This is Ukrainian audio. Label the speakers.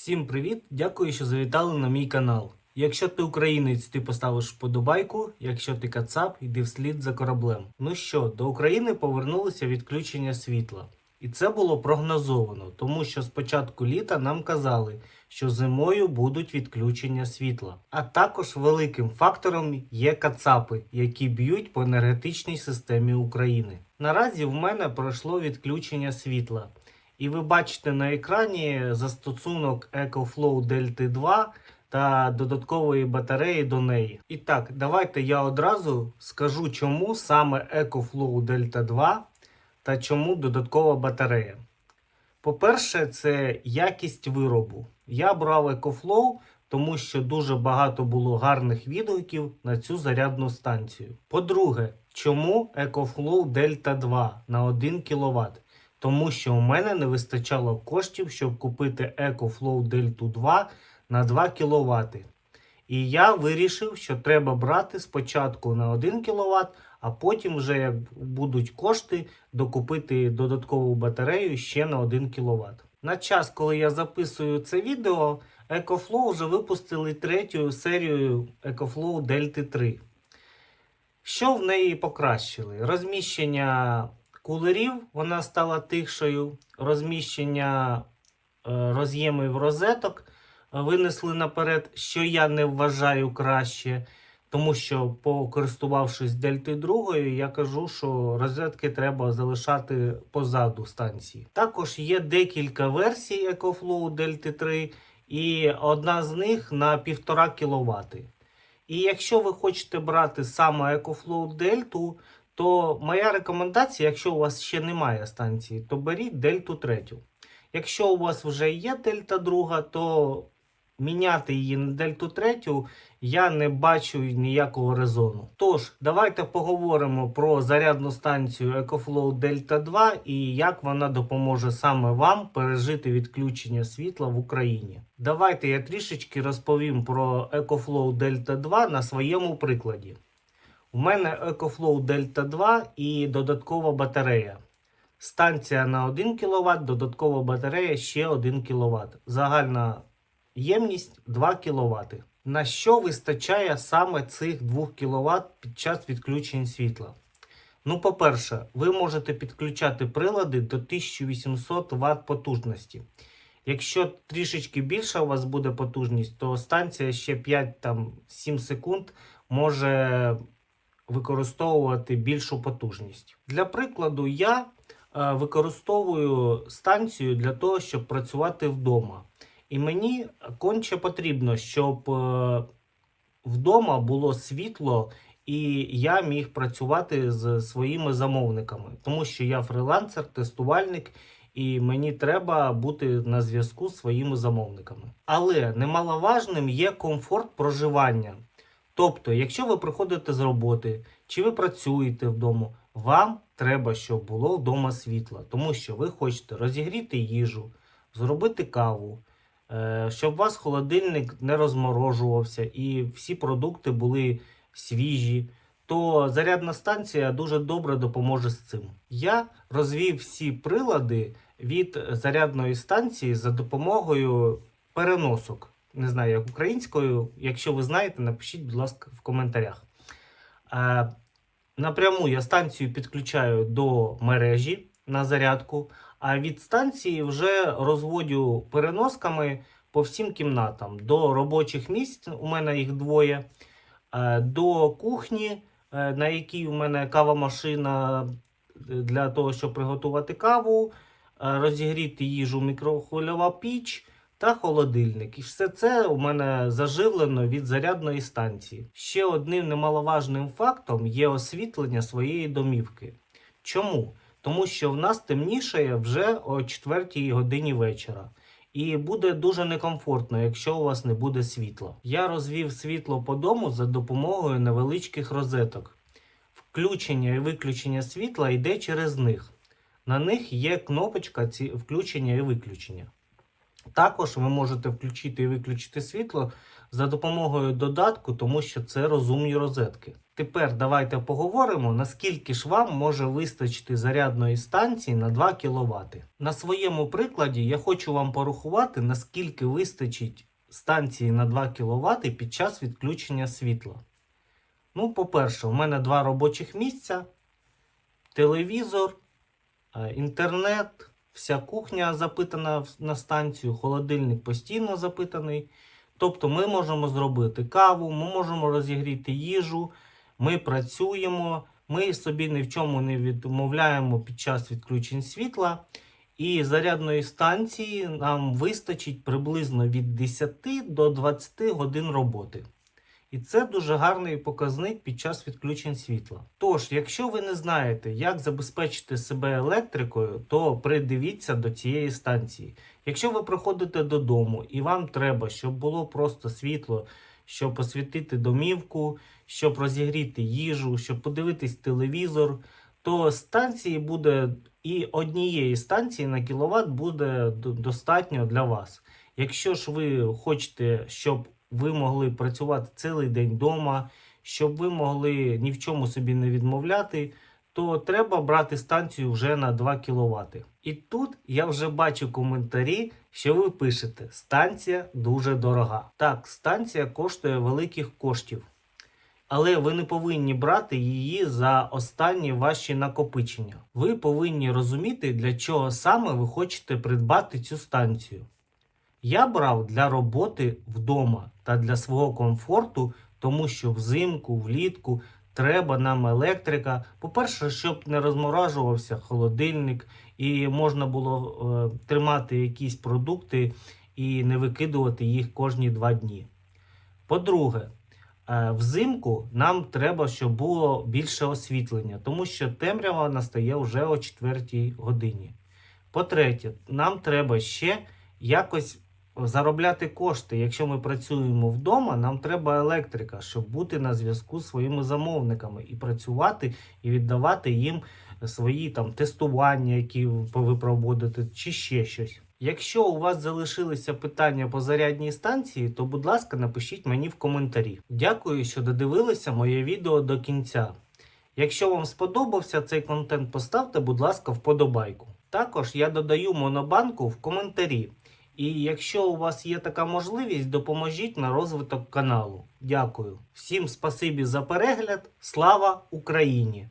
Speaker 1: Всім привіт! Дякую, що завітали на мій канал. Якщо ти українець, ти поставиш вподобайку. Якщо ти кацап, йди вслід за кораблем. Ну що, до України повернулося відключення світла. І це було прогнозовано, тому що з початку літа нам казали, що зимою будуть відключення світла. А також великим фактором є кацапи, які б'ють по енергетичній системі України. Наразі в мене пройшло відключення світла. І ви бачите на екрані застосунок EcoFlow Delta 2 та додаткової батареї до неї. І так, давайте я одразу скажу, чому саме EcoFlow Delta 2 та чому додаткова батарея. По-перше, це якість виробу. Я брав EcoFlow, тому що дуже багато було гарних відгуків на цю зарядну станцію. По-друге, чому EcoFlow Delta 2 на 1 кВт? Тому що у мене не вистачало коштів, щоб купити EcoFlow Delta 2 на 2 кВт. І я вирішив, що треба брати спочатку на 1 кВт, а потім, вже як будуть кошти, докупити додаткову батарею ще на 1 кВт. На час, коли я записую це відео, EcoFlow вже випустили третю серію EcoFlow Delta 3. Що в неї покращили? Розміщення кулерів, вона стала тихшою, розміщення е, роз'ємів розеток е, винесли наперед, що я не вважаю краще, тому що, покористувавшись Дельти 2, я кажу, що розетки треба залишати позаду станції. Також є декілька версій EcoFlow Delta 3, і одна з них на 1,5 кВт. І якщо ви хочете брати саме EcoFlow Delta, то моя рекомендація, якщо у вас ще немає станції, то беріть Дельту 3. Якщо у вас вже є Дельта 2, то міняти її на Дельту 3 я не бачу ніякого резону. Тож, давайте поговоримо про зарядну станцію EcoFlow Delta 2 і як вона допоможе саме вам пережити відключення світла в Україні. Давайте я трішечки розповім про EcoFlow Delta 2 на своєму прикладі. У мене EcoFlow Delta 2 і додаткова батарея. Станція на 1 кВт, додаткова батарея ще 1 кВт. Загальна ємність 2 кВт. На що вистачає саме цих 2 кВт під час відключень світла? Ну, по-перше, ви можете підключати прилади до 1800 Вт потужності. Якщо трішечки більша у вас буде потужність, то станція ще 5-7 секунд може використовувати більшу потужність. Для прикладу, я е, використовую станцію для того, щоб працювати вдома. І мені конче потрібно, щоб е, вдома було світло, і я міг працювати з своїми замовниками, тому що я фрилансер, тестувальник. І мені треба бути на зв'язку з своїми замовниками. Але немаловажним є комфорт проживання. Тобто, якщо ви приходите з роботи чи ви працюєте вдома, вам треба, щоб було вдома світло, тому що ви хочете розігріти їжу, зробити каву, е, щоб у вас холодильник не розморожувався і всі продукти були свіжі. То зарядна станція дуже добре допоможе з цим. Я розвів всі прилади від зарядної станції за допомогою переносок не знаю, як українською. Якщо ви знаєте, напишіть, будь ласка, в коментарях. Е, напряму я станцію підключаю до мережі на зарядку, а від станції вже розводю переносками по всім кімнатам. До робочих місць, у мене їх двоє, е, до кухні, е, на якій у мене кавомашина для того, щоб приготувати каву, е, розігріти їжу мікрохвильова піч та холодильник. І все це у мене заживлено від зарядної станції. Ще одним немаловажним фактом є освітлення своєї домівки. Чому? Тому що в нас темнішає вже о 4 годині вечора. І буде дуже некомфортно, якщо у вас не буде світла. Я розвів світло по дому за допомогою невеличких розеток. Включення і виключення світла йде через них. На них є кнопочка включення і виключення. Також ви можете включити і виключити світло за допомогою додатку, тому що це розумні розетки. Тепер давайте поговоримо, наскільки ж вам може вистачити зарядної станції на 2 кВт. На своєму прикладі я хочу вам порахувати, наскільки вистачить станції на 2 кВт під час відключення світла. Ну, по-перше, у мене два робочих місця, телевізор, е, інтернет, вся кухня запитана на станцію, холодильник постійно запитаний. Тобто ми можемо зробити каву, ми можемо розігріти їжу, ми працюємо, ми собі ні в чому не відмовляємо під час відключень світла. І зарядної станції нам вистачить приблизно від 10 до 20 годин роботи. І це дуже гарний показник під час відключень світла. Тож, якщо ви не знаєте, як забезпечити себе електрикою, то придивіться до цієї станції. Якщо ви приходите додому і вам треба, щоб було просто світло, щоб освітити домівку, щоб розігріти їжу, щоб подивитись телевізор, то станції буде і однієї станції на кіловат буде достатньо для вас. Якщо ж ви хочете, щоб ви могли працювати цілий день вдома, щоб ви могли ні в чому собі не відмовляти, то треба брати станцію вже на 2 кВт. І тут я вже бачу коментарі, що ви пишете: станція дуже дорога. Так, станція коштує великих коштів. Але ви не повинні брати її за останні ваші накопичення. Ви повинні розуміти, для чого саме ви хочете придбати цю станцію. Я брав для роботи вдома та для свого комфорту, тому що взимку, влітку треба нам електрика. По-перше, щоб не розморажувався холодильник і можна було е, тримати якісь продукти і не викидувати їх кожні два дні. По-друге, е, взимку нам треба, щоб було більше освітлення, тому що темрява настає вже о 4 годині. По-третє, нам треба ще якось заробляти кошти. Якщо ми працюємо вдома, нам треба електрика, щоб бути на зв'язку з своїми замовниками і працювати і віддавати їм свої там тестування, які ви проводите, чи ще щось. Якщо у вас залишилися питання по зарядній станції, то будь ласка, напишіть мені в коментарі. Дякую, що додивилися моє відео до кінця. Якщо вам сподобався цей контент, поставте, будь ласка, вподобайку. Також я додаю монобанку в коментарі. І якщо у вас є така можливість, допоможіть на розвиток каналу. Дякую. Всім спасибі за перегляд. Слава Україні!